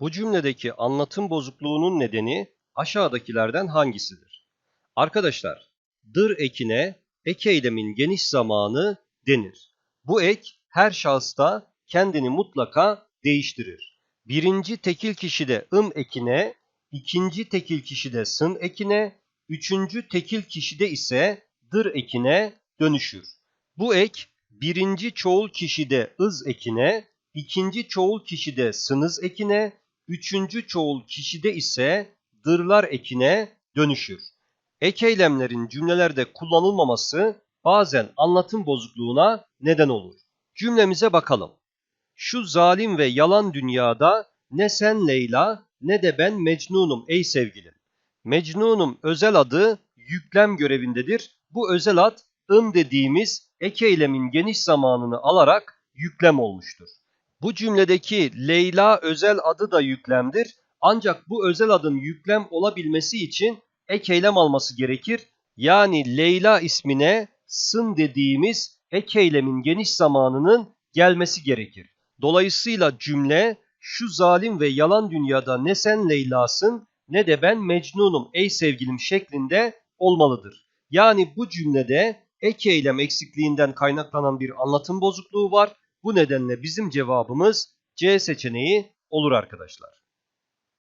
Bu cümledeki anlatım bozukluğunun nedeni aşağıdakilerden hangisidir? Arkadaşlar, dır ekine ek eylemin geniş zamanı denir. Bu ek her şahısta kendini mutlaka değiştirir. Birinci tekil kişide ım ekine, ikinci tekil kişide sın ekine, üçüncü tekil kişide ise dır ekine dönüşür. Bu ek birinci çoğul kişide ız ekine, ikinci çoğul kişide sınız ekine, üçüncü çoğul kişide ise dırlar ekine dönüşür. Ek eylemlerin cümlelerde kullanılmaması bazen anlatım bozukluğuna neden olur. Cümlemize bakalım. Şu zalim ve yalan dünyada ne sen Leyla ne de ben Mecnunum ey sevgilim. Mecnunum özel adı yüklem görevindedir. Bu özel ad ın dediğimiz ek eylemin geniş zamanını alarak yüklem olmuştur. Bu cümledeki Leyla özel adı da yüklemdir. Ancak bu özel adın yüklem olabilmesi için ek eylem alması gerekir. Yani Leyla ismine sın dediğimiz ek eylemin geniş zamanının gelmesi gerekir. Dolayısıyla cümle şu zalim ve yalan dünyada ne sen Leyla'sın ne de ben Mecnunum ey sevgilim şeklinde olmalıdır. Yani bu cümlede ek eylem eksikliğinden kaynaklanan bir anlatım bozukluğu var. Bu nedenle bizim cevabımız C seçeneği olur arkadaşlar.